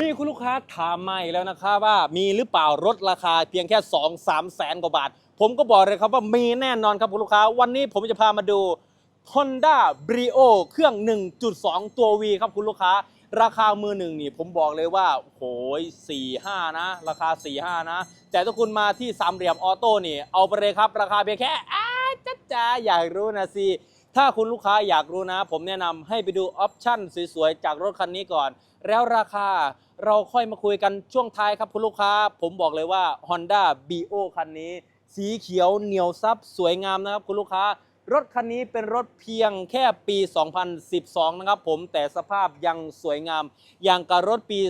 มีคุณลูกค้าถามมาอีกแล้วนะครับว่ามีหรือเปล่ารถราคาเพียงแค่2 3แสนกว่าบาท ผมก็บอกเลยครับว่ามีแน่นอนครับคุณลูกค้า วันนี้ผมจะพามาดู Honda Brio เครื่อง 1.2 ตัว V ครับคุณลูกค้า ราคามือหนึ่งนี่ผมบอกเลยว่าโหยสี่ห้านะ ราคา 4 5 นะ แต่ถ้าคุณมาที่สามเหลี่ยมออโต้นี่ เอาไปเลยครับ ราคาเพียงแค่อ้าจ้าจ้าอยากรู้นะสิ ถ้าคุณลูกค้าอยากรู้นะ ผมแนะนำให้ไปดูออปชั่นสวยๆ จากรถคันนี้ก่อน แล้วราคาเราค่อยมาคุยกันช่วงท้ายครับคุณลูกค้า ผมบอกเลยว่า Honda BO คันนี้ สีเขียวเหนียวซับสวยงามนะครับคุณลูกค้ารถคันนี้เป็นรถเพียงแค่ปี 2012 นะครับผมแต่สภาพยังสวยงาม อย่างกับรถปี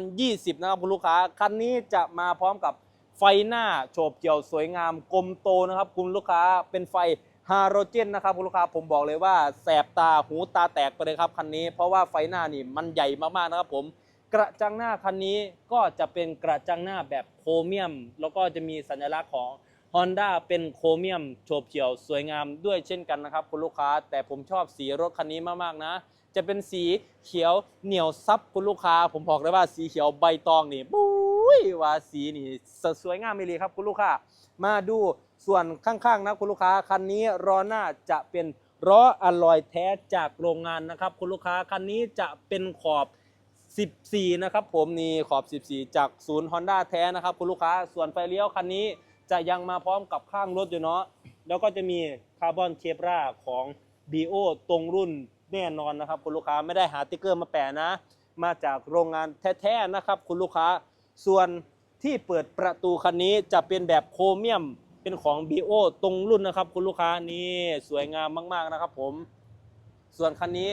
2020 นะครับคุณลูกค้า คันนี้จะมาพร้อมกับไฟหน้าโฉบเฉี่ยวสวยงามกลมโตนะครับคุณลูกค้าเป็นไฟ ฮาโรเจนนะครับคุณลูกค้าผมบอกเลยว่าแสบตาหูตาแตกไปเลยครับคันนี้เพราะว่าไฟหน้านี่มันใหญ่มากๆนะครับผมกระจังหน้าคันนี้ก็จะเป็นกระจังหน้าแบบโครเมียม แล้วก็จะมีสัญลักษณ์ของ Honda เป็นโครเมียมโฉบเฉี่ยวสวยงามด้วยเช่นกันนะครับคุณลูกค้าแต่ผมชอบสีรถคันนี้มากๆนะ จะเป็นสีเขียวเหนียวซับคุณลูกค้า ผมบอกเลยว่าสีเขียวใบตองนี่บุ้ ยว่าสีนี่สวยงามเลยครับคุณลูกค้า มาดูส่วนข้างๆนะคุณลูกค้าคันนี้ล้อหน้าจะเป็นล้ออลลอยแท้จากโรงงานนะครับ คุณลูกค้าคันนี้จะเป็นขอบ 14 นะครับผมนี่ขอบ 14 จากศูนย์ Honda แท้นะครับ คุณลูกค้าส่วนไฟเลี้ยวคันนี้จะยังมาพร้อมกับข้างรถอยู่เนาะแล้วก็จะมีคาร์บอนเคปราของ BO ตรงรุ่นแน่นอนนะครับ คุณลูกค้าไม่ได้หาติ๊กเกอร์มาแปะนะ มาจากโรงงานแท้ๆนะครับ คุณลูกค้า ส่วนที่เปิดประตูคันนี้จะเป็นแบบโครเมียมเป็นของ BO ตรงรุ่นนะครับ คุณลูกค้านี่สวยงามมาก ๆนะครับผม ส่วนคันนี้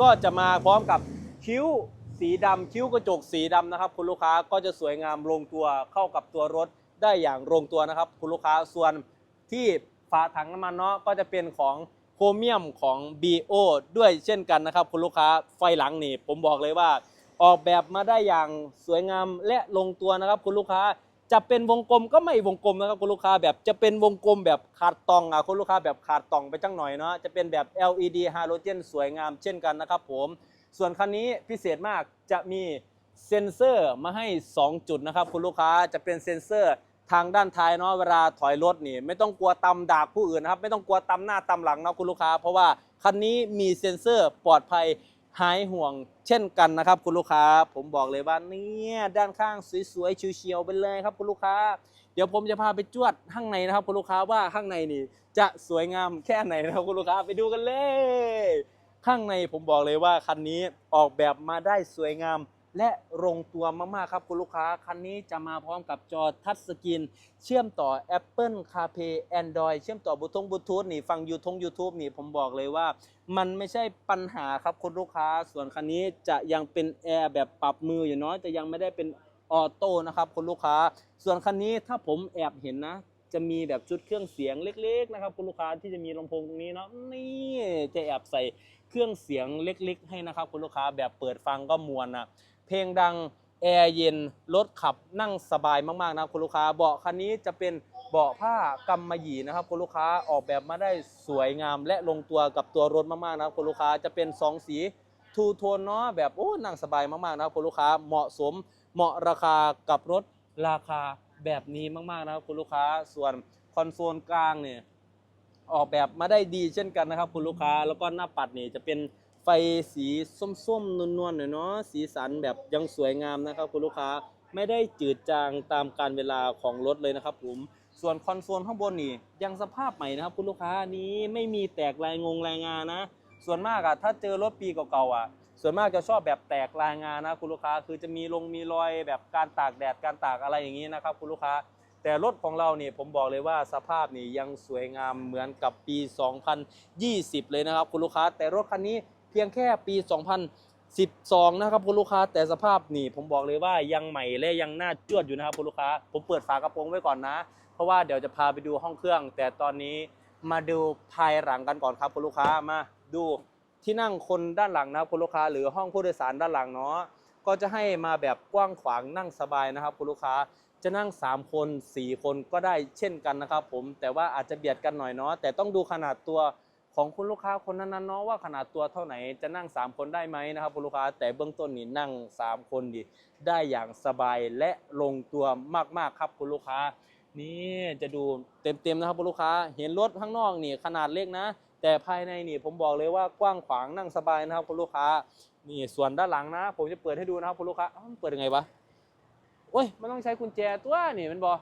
ก็จะมาพร้อมกับคิ้วสีดำคิ้วกระจกสีดำนะครับ คุณลูกค้าก็จะสวยงามลงตัวเข้ากับตัวรถได้อย่างลงตัวนะครับ คุณลูกค้าส่วนที่ฝาถังน้ำมันเนาะก็จะเป็นของโครเมียมของ BO ด้วยเช่นกันนะครับ คุณลูกค้าไฟหลังนี่ผมบอกเลยว่า ออกแบบมาได้อย่างสวยงามและลงตัวนะครับคุณลูกค้าจะเป็นวงกลมก็ไม่วงกลมนะครับคุณลูกค้าแบบจะเป็นวงกลมแบบขาดตองอะคุณลูกค้าแบบขาดตองไปจังหน่อยเนาะจะเป็นแบบ LED ฮาโลเจนสวยงามเช่นกันนะครับผม ส่วนคันนี้พิเศษมากจะมีเซ็นเซอร์มาให้ 2 จุดนะครับคุณลูกค้าจะเป็นเซ็นเซอร์ทางด้านท้ายเนาะเวลาถอยรถนี่ ไม่ต้องกลัวตำดากผู้อื่นนะครับ ไม่ต้องกลัวตำหน้าตำหลังเนาะคุณลูกค้า เพราะว่าคันนี้มีเซ็นเซอร์ปลอดภัย หายห่วงเช่นกันนะครับ คุณลูกค้า ผมบอกเลยว่าเนี่ยด้านข้างสวยๆเฉียวๆไปเลยครับคุณลูกค้า เดี๋ยวผมจะพาไปจวดข้างในนะครับ คุณลูกค้าว่าข้างในนี่ จะสวยงามแค่ไหนนะครับคุณลูกค้าไปดูกันเลย ข้างในผมบอกเลยว่าคันนี้ออกแบบมาได้สวยงาม และลงตัวมาก ๆ ครับ คุณลูกค้า คันนี้จะมาพร้อมกับจอทัชสกรีน เชื่อมต่อ Apple CarPlay Android เชื่อมต่อบลูทูธบลูทูธนี่ฟังยูทง YouTube นี่ผมบอกเลยว่า มันไม่ใช่ปัญหาครับคุณลูกค้า ส่วนคันนี้จะยังเป็นแอร์แบบปรับมืออยู่เนาะจะยังไม่ได้เป็นออโต้นะครับคุณลูกค้า ส่วนคันนี้ถ้าผมแอบเห็นนะจะมีแบบชุดเครื่องเสียงเล็ก ๆ นะครับคุณลูกค้าที่จะมีลำโพงตรงนี้เนาะนี่จะแอบใส่เครื่องเสียงเล็ก ๆ ให้นะครับคุณลูกค้าแบบเปิดฟังก็มวนนะ เพลงดังแอร์เย็นรถขับนั่งสบายมากๆนะคุณลูกค้าเบาะคันนี้จะเป็นเบาะผ้ากำมะหยี่นะครับคุณลูกค้าออกแบบมาได้สวยงาม และลงตัวกับตัวรถมากๆนะครับคุณลูกค้าจะเป็นสองสีทูโทนเนาะแบบโอ้นั่งสบายมากๆนะครับคุณลูกค้าเหมาะสมเหมาะราคากับรถราคาแบบนี้มากๆนะครับคุณลูกค้าส่วนคอนโซลกลางเนี่ยออกแบบมาได้ดีเช่นกันนะครับคุณลูกค้าแล้วก็หน้าปัดนี่จะเป็น ไฟสีส้มๆนวลๆหน่อยเนาะสีสันแบบยังสวยงามนะครับคุณลูกค้าไม่ได้จืดจางตามการเวลาของรถเลยนะครับผมส่วนคอนโซลข้างบนนี่ยังสภาพใหม่นะครับคุณลูกค้านี้ไม่มีแตกลายงงลายงานนะ ส่วนมากอะถ้าเจอรถปีเก่าๆอะส่วนมากจะชอบแบบแตกลายงานนะคุณลูกค้าคือจะมีลงมีรอยแบบการตากแดดการตากอะไรอย่างนี้นะครับคุณลูกค้า แต่รถของเราเนี่ยผมบอกเลยว่าสภาพนี่ยังสวยงามเหมือนกับปี 2020 เลยนะครับคุณลูกค้า แต่รถคันนี้ เพียงแค่ปี 2012 นะครับคุณลูกค้าแต่สภาพนี่ผมบอกเลยว่ายังใหม่และยังน่าจวดอยู่นะครับคุณลูกค้า ผมเปิดฝากระโปรงไว้ก่อนนะ เพราะว่าเดี๋ยวจะพาไปดูห้องเครื่อง แต่ตอนนี้มาดูภายหลังกันก่อนครับคุณลูกค้ามาดูที่นั่งคนด้านหลังนะครับคุณลูกค้าหรือห้องผู้โดยสารด้านหลังเนาะก็จะให้มาแบบกว้างขวางนั่งสบายนะครับคุณลูกค้าจะนั่ง 3 คน 4 คนก็ได้เช่นกันนะครับผมแต่ว่าอาจจะเบียดกันหน่อยเนาะแต่ต้องดูขนาดตัว ของคุณลูกค้าคนนั้นๆเนาะว่าขนาดตัวเท่าไหนจะนั่ง 3 คนได้ไหมนะครับคุณลูกค้าแต่เบื้องต้นนี่นั่ง 3 คนดีได้อย่างสบายและลงตัวมากๆครับคุณลูกค้า นี่จะดูเต็มๆนะครับคุณลูกค้า เห็นรถข้างนอกนี่ขนาดเล็กนะ แต่ภายในนี่ผมบอกเลยว่ากว้างขวางนั่งสบายนะครับคุณลูกค้านี่ส่วนด้านหลังนะ ผมจะเปิดให้ดูนะครับคุณลูกค้ามันเปิดยังไงวะโอ้ยมันต้องใช้กุญแจตัวนี่มันบอก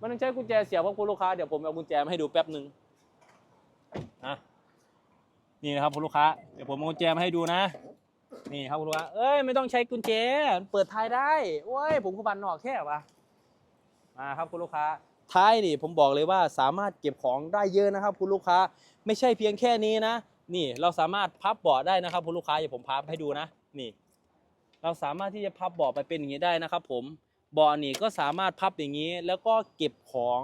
มันต้องใช้กุญแจเสียบครับคุณลูกค้าเดี๋ยวผมเอากุญแจมาให้ดูแป๊บหนึ่งอะ นี่นะครับคุณลูกค้าเดี๋ยวผมเอากุญแจมาให้ดูนะ นี่ครับคุณลูกค้าเอ้ยไม่ต้องใช้กุญแจเปิดท้ายได้โอ้ยผมก็บันหนอกแค่วะมาครับคุณลูกค้าท้ายนี่ผมบอกเลยว่าสามารถเก็บของได้เยอะนะครับคุณลูกค้าไม่ใช่เพียงแค่นี้นะ นี่เราสามารถพับเบาะได้นะครับคุณลูกค้าอย่าผมพับให้ดูนะ นี่ เราสามารถที่จะพับเบาะไปเป็นอย่างนี้ได้นะครับ ผมเบาะนี่ก็สามารถพับอย่างนี้ แล้วก็เก็บของ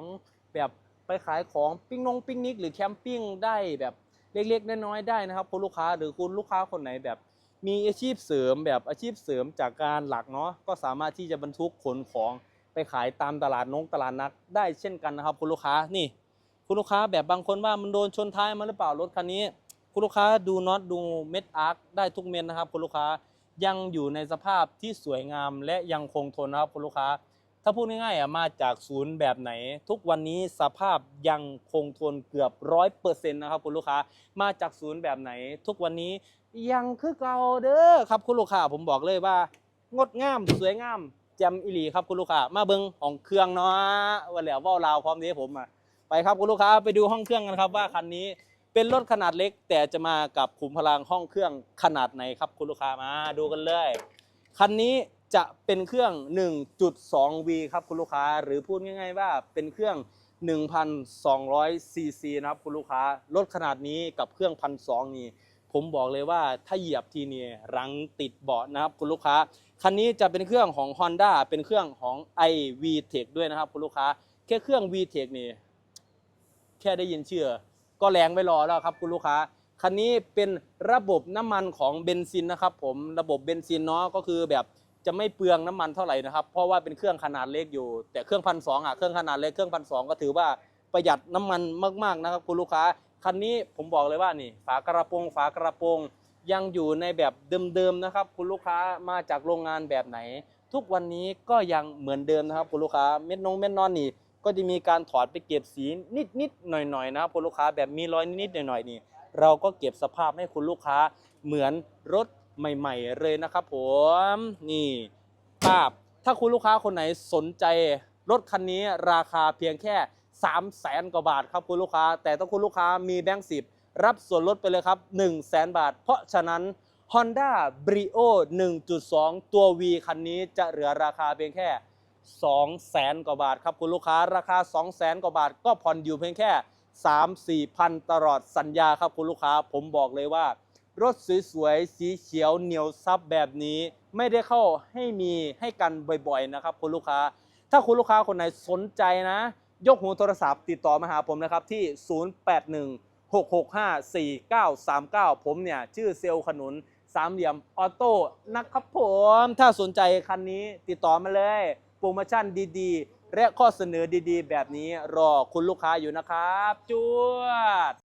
แบบไปขายของปิ้งนงปิ้งนิกหรือแคมปิ้งได้แบบ เล็กๆน้อยๆได้นะครับคุณลูกค้าหรือคุณลูกค้าคนไหนแบบ มีอาชีพเสริมแบบอาชีพเสริมจากการหลักเนาะก็สามารถที่จะบรรทุกขนของไปขายตามตลาดนงตลาดนัดได้เช่นกันนะครับ คุณลูกค้านี่ คุณลูกค้าแบบบางคนว่ามันโดนชนท้ายมาหรือเปล่ารถคันนี้ คุณลูกค้าดูน็อตดูเม็ดอาร์คได้ทุกเม็ดนะครับ คุณลูกค้ายังอยู่ในสภาพที่สวยงามและยังคงทนนะครับคุณลูกค้า ถ้าพูดง่ายๆอะมาจากศูนย์แบบไหน ทุกวันนี้สภาพยังคงทนเกือบร้อยเปอร์เซ็นต์นะครับคุณลูกค้ามาจากศูนย์แบบไหน ทุกวันนี้ยังคือเก่าเด้อครับคุณลูกค้าผมบอกเลยว่า งดงามสวยงามแจำอิลีครับคุณลูกค้ามาเบิ้งของเครื่องเนาะวันแล้วว่าลาวพร้อมนี้ผมอะไปครับคุณลูกค้าไปดูห้องเครื่องกันครับว่าคันนี้เป็นรถขนาดเล็ก แต่จะมากับขุมพลังห้องเครื่องขนาดไหนครับคุณลูกค้ามาดูกันเลยคันนี้ จะเป็นเครื่อง 1.2V ครับคุณลูกค้า หรือพูดง่าย ๆ ว่าเป็นเครื่อง 1,200 ซีซีนะครับคุณลูกค้ารถขนาดนี้กับเครื่อง 1,200 นี่ผมบอกเลยว่าถ้าเหยียบทีนี่รังติดเบาะนะครับคุณลูกค้า คันนี้จะเป็นเครื่องของ Honda เป็นเครื่องของ iV Tech ด้วยนะครับคุณลูกค้า แค่เครื่อง V Tech นี่แค่ได้ยินเชื่อ ก็แรงไม่รอแล้วครับคุณลูกค้าคันนี้เป็นระบบน้ำมันของเบนซินนะครับผมระบบเบนซินเนาะก็คือแบบ จะไม่เปลืองน้ำมันเท่าไหร่นะครับ เพราะว่าเป็นเครื่องขนาดเล็กอยู่ แต่เครื่องพันสองอะเครื่องขนาดเล็กเครื่องพันสองก็ถือว่าประหยัดน้ำมันมากๆนะครับคุณลูกค้าคันนี้ผมบอกเลยว่านี่ฝากระโปรงฝากระโปรงยังอยู่ในแบบเดิมๆนะครับ คุณลูกค้ามาจากโรงงานแบบไหน ทุกวันนี้ก็ยังเหมือนเดิมนะครับคุณลูกค้าเม็ดนงเม็ดนอนนี่ ก็จะมีการถอดไปเก็บสีนิดๆหน่อยๆนะครับคุณลูกค้าแบบมีรอยนิดๆหน่อยๆนี่ เราก็เก็บสภาพให้คุณลูกค้าเหมือนรถ ใหม่ ๆ เลยนะครับผมนี่ภาพถ้าคุณลูกค้าคนไหนสนใจรถคันนี้ราคาเพียงแค่3 0 0แสนกว่าบาทครับคุณลูกค้า แต่ถ้าคุณลูกค้ามีแบงค์สิบรับส่วนลดไปเลยครับ1 0 0 0 0แสนบาท เพราะฉะนั้น Honda Brio 1.2 ตัว V คันนี้จะเหลือราคาเพียงแค่2แสนกว่าบาทครับคุณลูกค้าราคา2แสนกว่าบาท ก็ผ่อนอยู่เพียงแค่ 3 4พันตลอดสัญญาครับคุณลูกค้า ผมบอกเลยว่า รถสวยๆ สีเขียวเหนียวซับแบบนี้ไม่ได้เข้าให้มีให้กันบ่อยๆนะครับคุณลูกค้า ถ้าคุณลูกค้าคนไหนสนใจนะ ยกหูโทรศัพท์ติดต่อมาหาผมนะครับที่ 081 665 4939 ผมเนี่ย ชื่อเซลล์ขนุนสามเหลี่ยมออโต้นะครับผม ถ้าสนใจคันนี้ติดต่อมาเลย โปรโมชั่นดีๆ และข้อเสนอดีๆ แบบนี้รอคุณลูกค้าอยู่นะครับจวด